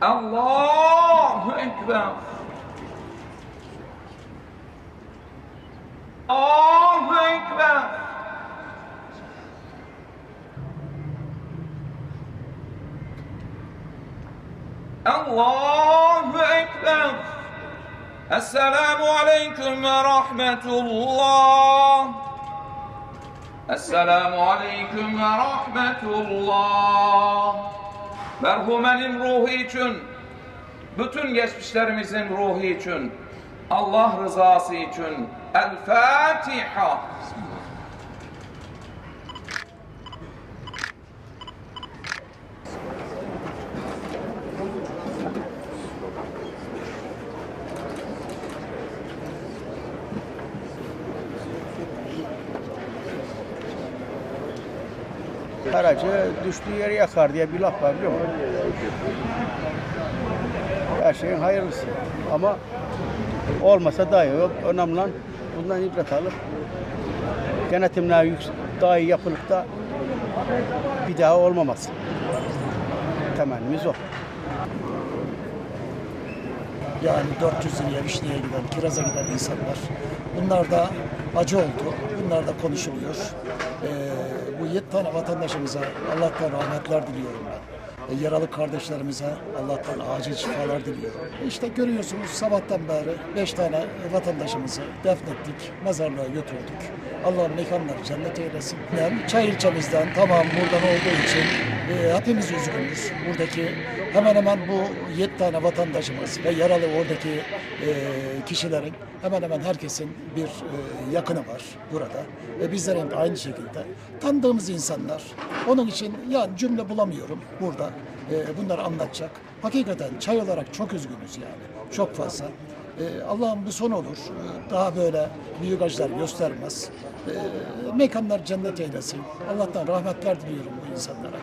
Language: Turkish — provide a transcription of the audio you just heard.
Allahu Ekber. Allahu Ekber. Allahu Ekber. Esselamu Aleyküm ve Rahmetullah. Esselamu Aleyküm ve Rahmetullah. Merhumenin ruhu için, bütün geçmişlerimizin ruhu için, Allah rızası için El Fatiha. Karacı düştüğü yeri yakar diye bir laf var biliyor musun? Her şeyin hayırlısı. Ama olmasa daha iyi. Önemli olan bundan ibret alıp denetimler daha iyi yapılıp da bir daha olmaması. Temennimiz o. Yani 400 liraya vişneye giden, kiraza giden insanlar. Bunlar da acı oldu. Bunlar da konuşuluyor. Ee, 7 tane vatandaşımıza Allah'tan rahmetler diliyorum ben. E, yaralı kardeşlerimize Allah'tan acil şifalar diliyorum. İşte görüyorsunuz sabahtan beri 5 tane vatandaşımızı defnettik, mezarlığa götürdük. Allah'ın mekanları cennet eylesin. Yani Çay ilçemizden tamam buradan olduğu için e, hepimiz üzgünüz. Buradaki hemen hemen bu 7 tane vatandaşımız ve yaralı oradaki e, kişilerin hemen hemen herkesin bir e, yakını var burada. Ve bizlerin de aynı şekilde tanıdığımız insanlar. Onun için yani cümle bulamıyorum burada. E, bunları anlatacak. Hakikaten çay olarak çok üzgünüz yani. Çok fazla. E, Allah'ım bu son olur. E, Daha böyle büyük acılar göstermez. E, mekanlar cennet eylesin. Allah'tan rahmetler diliyorum bu insanlara.